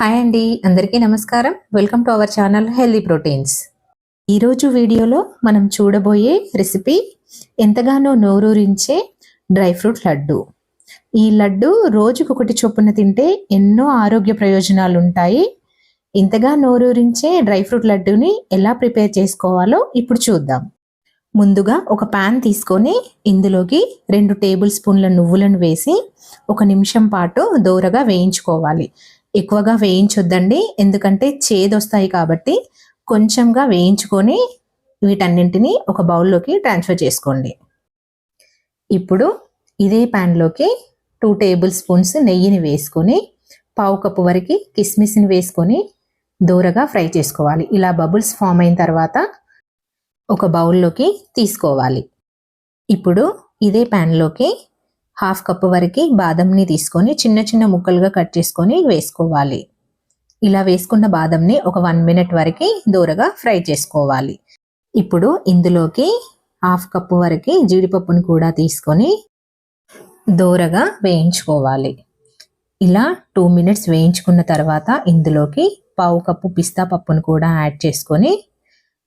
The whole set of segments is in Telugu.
హాయ్ అండి అందరికీ నమస్కారం. Welcome to our channel healthy proteins ఈరోజు వీడియోలో మనం చూడబోయే రెసిపీ ఎంతగానో నోరూరించే డ్రై ఫ్రూట్ లడ్డు. ఈ లడ్డు రోజుకొకటి చొప్పున తింటే ఎన్నో ఆరోగ్య ప్రయోజనాలు ఉంటాయి. ఇంతగా నోరూరించే డ్రై ఫ్రూట్ లడ్డుని ఎలా ప్రిపేర్ చేసుకోవాలో ఇప్పుడు చూద్దాం. ముందుగా ఒక ప్యాన్ తీసుకొని ఇందులోకి రెండు టేబుల్ స్పూన్ల నువ్వులను వేసి ఒక నిమిషం పాటు దోరగా వేయించుకోవాలి. ఎక్కువగా వేయించొద్దండి. ఎందుకంటే చేదొస్తాయి కాబట్టి కొంచెంగా వేయించుకొని వీటన్నింటినీ ఒక బౌల్లోకి ట్రాన్స్ఫర్ చేసుకోండి. ఇప్పుడు ఇదే ప్యాన్లోకి టూ టేబుల్ స్పూన్స్ నెయ్యిని వేసుకొని పావు కప్పు వరకు కిస్మిస్ని వేసుకొని దూరగా ఫ్రై చేసుకోవాలి. ఇలా బబుల్స్ ఫామ్ అయిన తర్వాత ఒక బౌల్లోకి తీసుకోవాలి. ఇప్పుడు ఇదే ప్యాన్లోకి హాఫ్ కప్ వరకు బాదంని తీసుకొని చిన్న చిన్న ముక్కలుగా కట్ చేసుకొని వేసుకోవాలి. ఇలా వేసుకున్న బాదంని ఒక వన్ మినిట్ వరకు దూరగా ఫ్రై చేసుకోవాలి. ఇప్పుడు ఇందులోకి హాఫ్ కప్పు వరకు జీడిపప్పును కూడా తీసుకొని దూరగా వేయించుకోవాలి. ఇలా టూ మినిట్స్ వేయించుకున్న తర్వాత ఇందులోకి పావు కప్పు పిస్తా పప్పును కూడా యాడ్ చేసుకొని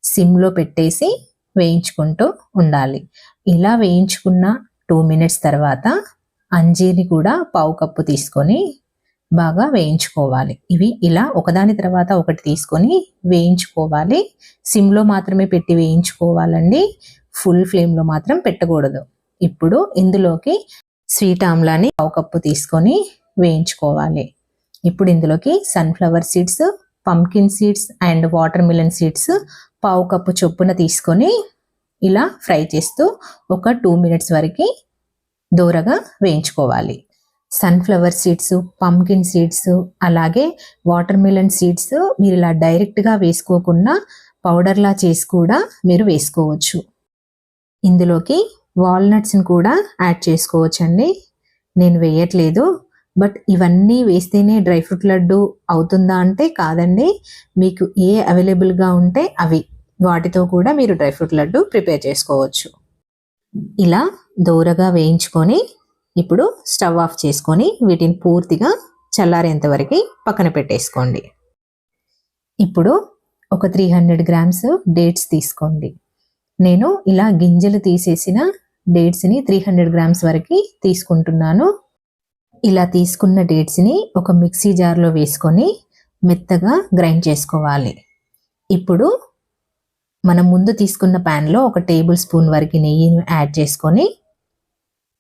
సిమ్లో పెట్టేసి వేయించుకుంటూ ఉండాలి. ఇలా వేయించుకున్న టూ మినిట్స్ తర్వాత అంజీని కూడా పావు కప్పు తీసుకొని బాగా వేయించుకోవాలి. ఇవి ఇలా ఒకదాని తర్వాత ఒకటి తీసుకొని వేయించుకోవాలి. సిమ్లో మాత్రమే పెట్టి వేయించుకోవాలండి. ఫుల్ ఫ్లేమ్లో మాత్రం పెట్టకూడదు. ఇప్పుడు ఇందులోకి స్వీట్ ఆమ్లాని పావు కప్పు తీసుకొని వేయించుకోవాలి. ఇప్పుడు ఇందులోకి sunflower seeds pumpkin seeds and water melon seeds పావు కప్పు చొప్పున తీసుకొని ఇలా ఫ్రై చేస్తూ ఒక టూ మినిట్స్ వరకు దూరగా వేయించుకోవాలి. సన్ఫ్లవర్ సీడ్స్ పంకిన్ సీడ్స్ అలాగే వాటర్ మిలన్ సీడ్స్ మీరు ఇలా డైరెక్ట్గా వేసుకోకుండా పౌడర్లా చేసి కూడా మీరు వేసుకోవచ్చు. ఇందులోకి వాల్నట్స్ని కూడా యాడ్ చేసుకోవచ్చండి. నేను వేయట్లేదు బట్ ఇవన్నీ వేస్తేనే డ్రై ఫ్రూట్ లడ్డు అవుతుందా అంటే కాదండి. మీకు ఏ అవైలబుల్గా ఉంటే అవి. వాటితో కూడా మీరు డ్రై ఫ్రూట్ లడ్డు ప్రిపేర్ చేసుకోవచ్చు. ఇలా దూరగా వేయించుకొని ఇప్పుడు స్టవ్ ఆఫ్ చేసుకొని వీటిని పూర్తిగా చల్లారేంత వరకు పక్కన పెట్టేసుకోండి. ఇప్పుడు ఒక త్రీ హండ్రెడ్ గ్రామ్స్ డేట్స్ తీసుకోండి. నేను ఇలా గింజలు తీసేసిన డేట్స్ని త్రీ హండ్రెడ్ గ్రామ్స్ వరకు తీసుకుంటున్నాను. ఇలా తీసుకున్న డేట్స్ని ఒక మిక్సీ జార్లో వేసుకొని మెత్తగా గ్రైండ్ చేసుకోవాలి. ఇప్పుడు మనం ముందు తీసుకున్న ప్యాన్లో ఒక టేబుల్ స్పూన్ వరకు నెయ్యిని యాడ్ చేసుకొని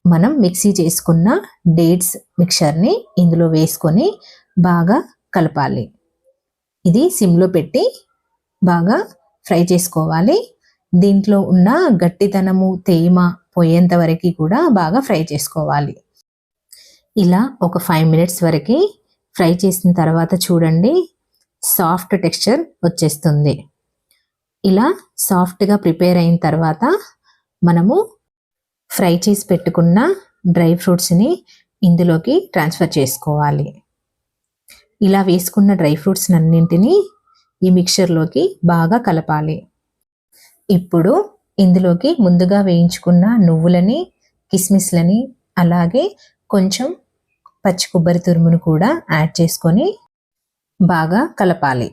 మనం మిక్సీ చేసుకున్న డేట్స్ మిక్చర్ని ఇందులో వేసుకొని బాగా కలపాలి. ఇది సిమ్లో పెట్టి బాగా ఫ్రై చేసుకోవాలి. దీంట్లో ఉన్న గట్టితనము తేమ పోయేంత వరకు కూడా బాగా ఫ్రై చేసుకోవాలి. ఇలా ఒక ఫైవ్ మినిట్స్ వరకు ఫ్రై చేసిన తర్వాత చూడండి సాఫ్ట్ టెక్స్చర్ వచ్చేస్తుంది. ఇలా సాఫ్ట్గా ప్రిపేర్ అయిన తర్వాత మనము ఫ్రై చేసి పెట్టుకున్న డ్రై ఫ్రూట్స్ని ఇందులోకి ట్రాన్స్ఫర్ చేసుకోవాలి. ఇలా వేసుకున్న డ్రై ఫ్రూట్స్ అన్నింటినీ ఈ మిక్చర్లోకి బాగా కలపాలి. ఇప్పుడు ఇందులోకి ముందుగా వేయించుకున్న నువ్వులని కిస్మిస్లని అలాగే కొంచెం పచ్చి కొబ్బరి తురుమును కూడా యాడ్ చేసుకొని బాగా కలపాలి.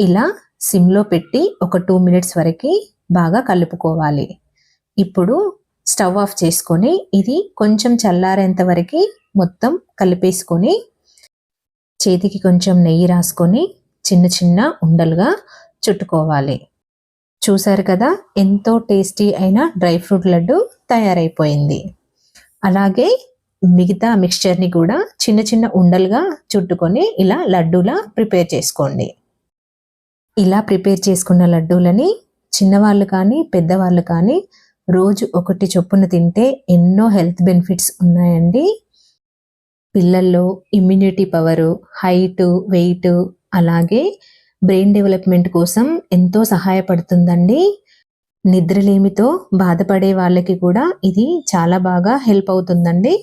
ఇలా సిమ్లో పెట్టి ఒక టూ మినిట్స్ వరకు బాగా కలుపుకోవాలి. ఇప్పుడు స్టవ్ ఆఫ్ చేసుకొని ఇది కొంచెం చల్లారేంత వరకు మొత్తం కలిపేసుకొని చేతికి కొంచెం నెయ్యి రాసుకొని చిన్న చిన్న ఉండలుగా చుట్టుకోవాలి. చూశారు కదా ఎంతో టేస్టీ అయిన డ్రై ఫ్రూట్ లడ్డు తయారైపోయింది. అలాగే మిగతా మిక్స్చర్ని కూడా చిన్న చిన్న ఉండలుగా చుట్టుకొని ఇలా లడ్డూలా ప్రిపేర్ చేసుకోండి. ఇలా ప్రిపేర్ చేసుకున్న లడ్డూలని చిన్నవాళ్ళు కానీ పెద్దవాళ్ళు కానీ రోజు ఒకటి చొప్పున తింటే ఎన్నో హెల్త్ బెనిఫిట్స్ ఉన్నాయండి. పిల్లల్లో ఇమ్యూనిటీ పవరు హైట్ వెయిట్ అలాగే బ్రెయిన్ డెవలప్మెంట్ కోసం ఎంతో సహాయపడుతుందండి. నిద్రలేమితో బాధపడే వాళ్ళకి కూడా ఇది చాలా బాగా హెల్ప్ అవుతుందండి.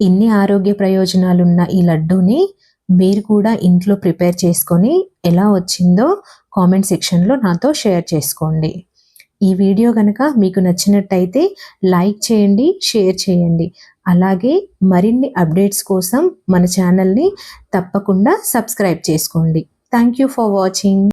ఇన్ని ఆరోగ్య ప్రయోజనాలున్న ఈ లడ్డూని మీరు కూడా ఇంట్లో ప్రిపేర్ చేసుకొని ఎలా వచ్చిందో కామెంట్ సెక్షన్లో నాతో షేర్ చేసుకోండి. ఈ వీడియో కనుక మీకు నచ్చినట్టయితే లైక్ చేయండి షేర్ చేయండి. అలాగే మరిన్ని అప్డేట్స్ కోసం మన ఛానల్ని తప్పకుండా సబ్స్క్రైబ్ చేసుకోండి. Thank you for watching